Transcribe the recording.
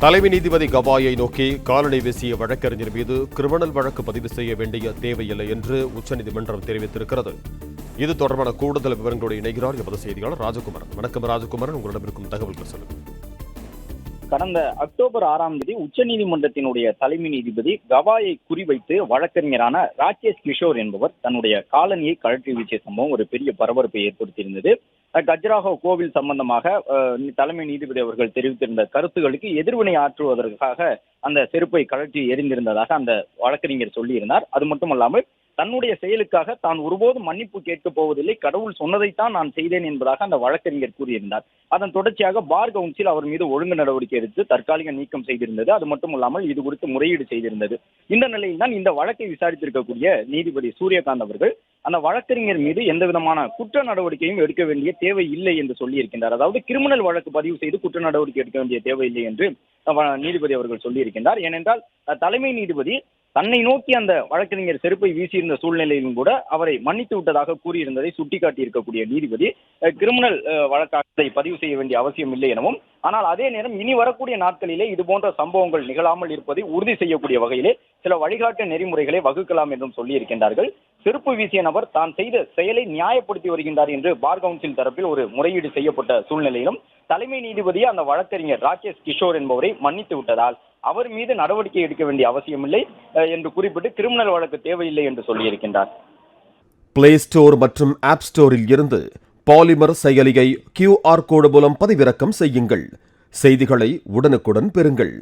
தலைமை நீதிபதி கவாயை நோக்கி காலணி வீசிய வழக்கறிஞர் மீது கிரிமினல் வழக்கு பதிவு செய்ய வேண்டிய தேவையில்லை என்று உச்சநீதிமன்றம் தெரிவித்திருக்கிறது. இது தொடர்பான கூடுதல் விவரங்களோடு இணைகிறார் எமது செய்தியாளர் ராஜகுமாரன். வணக்கம் ராஜகுமாரன். உங்களிடம் இருக்கும் தகவல்கள் சொல்லுங்கள் கடந்த அக்டோபர் ஆறாம் தேதி உச்சநீதிமன்றத்தினுடைய தலைமை நீதிபதி கவாயை குறிவைத்து வழக்கறிஞரான ராகேஷ் கிஷோர் என்பவர் தன்னுடைய காலனியை கழற்றி வீசிய சம்பவம் ஒரு பெரிய பரபரப்பை ஏற்படுத்தியிருந்தது. கஜ்ராஹோ கோவில் சம்பந்தமாக தலைமை நீதிபதி அவர்கள் தெரிவித்திருந்த கருத்துகளுக்கு எதிர்வினை ஆற்றுவதற்காக அந்த செருப்பை கழற்றி எறிந்திருந்ததாக அந்த வழக்கறிஞர் சொல்லியிருந்தார். அது மட்டுமல்லாமல் தன்னுடைய செயலுக்காக தான் ஒருபோதும் மன்னிப்பு கேட்கப் போவதில்லை கடவுள் சொன்னதைத்தான் நான் செய்தேன் என்பதாக அந்த வழக்கறிஞர் கூறியிருந்தார். அதன் தொடர்ச்சியாக பார் கவுன்சில் அவர் மீது ஒழுங்கு நடவடிக்கை எடுத்து தற்காலிக நீக்கம் செய்திருந்தது. அது மட்டுமல்லாமல் இது குறித்து முறையீடு செய்திருந்தது. இந்த நிலையில் தான் இந்த வழக்கை விசாரித்திருக்கக்கூடிய நீதிபதி சூரியகாந்த் அவர்கள் அந்த வழக்கறிஞர் மீது எந்த விதமான குற்ற நடவடிக்கையும் எடுக்க வேண்டிய தேவை இல்லை என்று சொல்லியிருக்கின்றார். அதாவது கிரிமினல் வழக்கு பதிவு செய்து குற்ற நடவடிக்கை எடுக்க வேண்டிய தேவை இல்லை என்று நீதிபதி அவர்கள் சொல்லியிருக்கின்றார். ஏனென்றால் தலைமை நீதிபதி தன்னை நோக்கி அந்த வழக்கறிஞர் செருப்பை வீசியிருந்த சூழ்நிலையிலும் கூட அவரை மன்னித்து விட்டதாக கூறியிருந்ததை சுட்டிக்காட்டி இருக்கக்கூடிய நீதிபதி கிரிமினல் அஹ், பதிவு செய்ய வேண்டிய அவசியம் இல்லை எனவும் ஆனால் அதே நேரம் இனி வரக்கூடிய நாட்களிலே இது போன்ற சம்பவங்கள் நிகழாமல் இருப்பதை உறுதி செய்யக்கூடிய வகையிலே சில வழிகாட்டு நெறிமுறைகளை வகுக்கலாம் என்றும் சொல்லியிருக்கின்றார்கள். செருப்பு வீசிய நபர் தான் செய்த செயலை நியாயப்படுத்தி வருகின்றார் என்று பார் கவுன்சில் தரப்பில் ஒரு முறையீடு செய்யப்பட்ட சூழ்நிலையிலும் தலைமை நீதிபதி அந்த வழக்கறிஞர் ராகேஷ் கிஷோர் என்பவரை மன்னித்து விட்டதால் அவர் மீது நடவடிக்கை எடுக்க வேண்டிய அவசியமில்லை என்று குறிப்பிட்டு கிரிமினல் வழக்கு தேவையில்லை என்று சொல்லியிருக்கின்றார். பிளே ஸ்டோர் மற்றும் ஆப் ஸ்டோரில் இருந்து பாலிமர் செயலியை கியூஆர் கோடு மூலம் பதிவிறக்கம் செய்யுங்கள். செய்திகளை உடனுக்குடன் பெறுங்கள்.